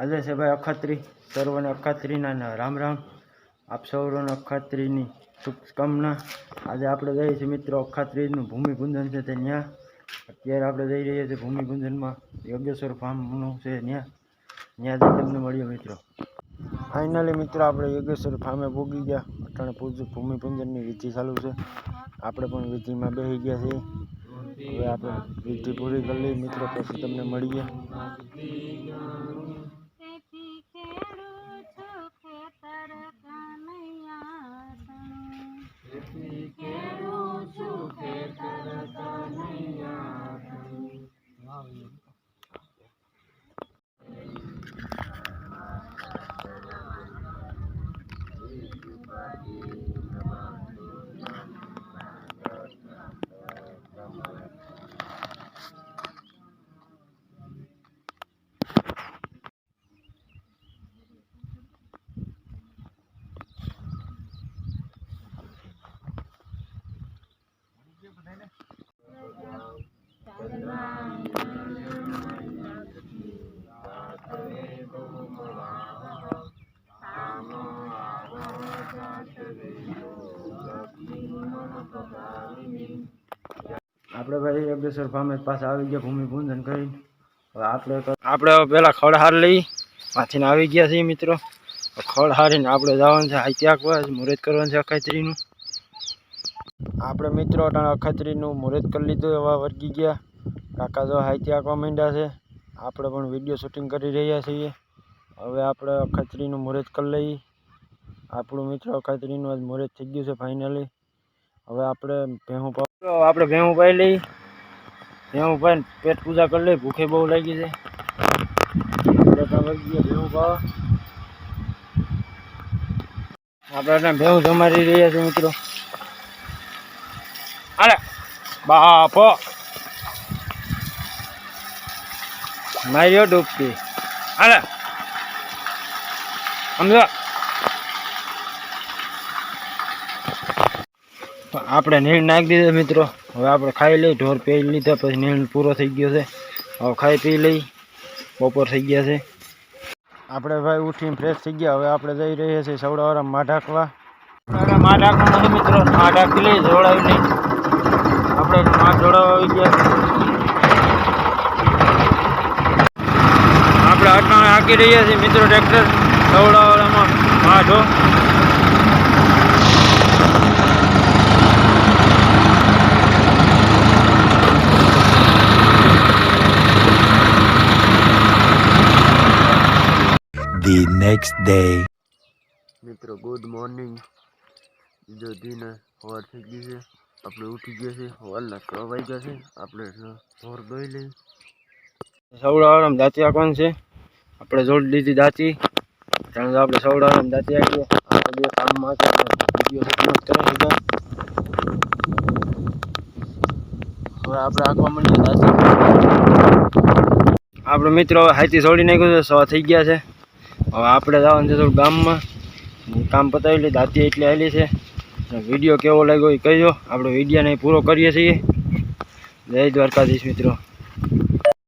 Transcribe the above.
આજે છે ભાઈ અખાત્રી. સર્વને અખાત્રીના રામ રામ. આપ સૌરોને અખાત્રીની શુભકામના. આજે આપણે જઈએ છીએ મિત્રો અખાત્રીનું ભૂમિપૂજન છે તે ત્યાં અત્યારે આપણે જઈ રહ્યા છીએ ભૂમિપૂજનમાં. યોગેશ્વર ફાર્મનું છે ત્યાં ત્યાંથી તમને મળ્યો મિત્રો. ફાઇનલી મિત્રો આપણે યોગેશ્વર ફાર્મે ભોગી ગયા. અટાણે પૂજ ભૂમિપૂજનની વિધિ ચાલુ છે. આપણે પણ વિધિમાં બેસી ગયા છીએ. હવે આપણે વિધિ પૂરી કરી લઈએ. મિત્રો પછી તમને મળીએ. આપણે ભાઈ યોગેશ્વર ફાર્મે પાસે આવી ગયા ભૂમિપૂજન કરી હવે આપણે આપણે પહેલાં ખડ હાર લઈ પાછીને આવી ગયા છીએ મિત્રો. ખડ હારીને આપણે જવાનું છે હાઈ ત્યાગવા મુહૂર્ત કરવાનું છે અખાત્રીનું. આપણે મિત્રો અટાણે અખાત્રીનું મુહૂર્ત કરી લીધું એવા વર્ગી ગયા. કાકા જો હાઈ ત્યાગવા માંડ્યા છે. આપણે પણ વીડિયો શૂટિંગ કરી રહ્યા છીએ. હવે આપણે અખાત્રીનું મુહૂર્ત કરી લઈએ. આપણું મિત્ર અખાત્રીનું આજ મુહૂર્ત થઈ ગયું છે ફાઇનલી. હવે આપણે ભેહું આપણે ભેહું પાઈ લઈ ભેહું પાઈને પેટ પૂજા કરી લઈ ભૂખે બહુ લાગી છે. ભેહું પાવા આપણે ભેહું જમાડી રહ્યા છે મિત્રો. અરે બાપો. માર્યો ડૂબતી અરે સમજો? આપણે નીણ નાખી દીધો મિત્રો. હવે આપણે ખાઈ લઈ ઢોર પી લીધા, પછી નીણ પૂરો થઈ ગયો છે. હવે ખાઈ પી લઈ બપોર થઈ ગયા છે. આપણે ભાઈ ઉઠીને ફ્રેશ થઈ ગયા. હવે આપણે જઈ રહ્યા છીએ સવડાવાળા માઢાકવા. આપણે નથી મિત્રો. માં લઈ જોડાવી નહીં આપણે માં જોડાવા આવી ગયા આપણે અટકાણે હાંકી રહ્યા છીએ. મિત્રો, ટ્રેક્ટર સવડાવાળામાં માં the next day. મિત્રો ગુડ મોર્નિંગ બીજો દિન સવાર થઈ ગઈ છે. આપણે ઉઠી ગયા છે સવારના છ વાગ્યા છે. આપણે ઢોર દોઈ લઈ સૌડાવાળામાં દાંતી આપવાનું છે. આપણે જોડી લીધી દાંતી. કારણ કે આપણે સૌડાવાળામાં દાંતી આપીએ આપણે બે કામમાં છે. વીડિયો શૂટિંગ કરે સીધા હવે આપણે આંકવા મળીએ દાંતી. આપણે મિત્રો હાથી છોડી નાખ્યું છે. સો થઈ ગયા છે. હવે આપણે જવાનું છે થોડું ગામમાં. કામ પતાવી લઈ દાંતી એટલે આવેલી છે. વીડિયો કેવો લાગ્યો એ કહીજો. આપણે વિડીયોને પૂરો કરીએ છીએ. જય દ્વારકાધીશ મિત્રો.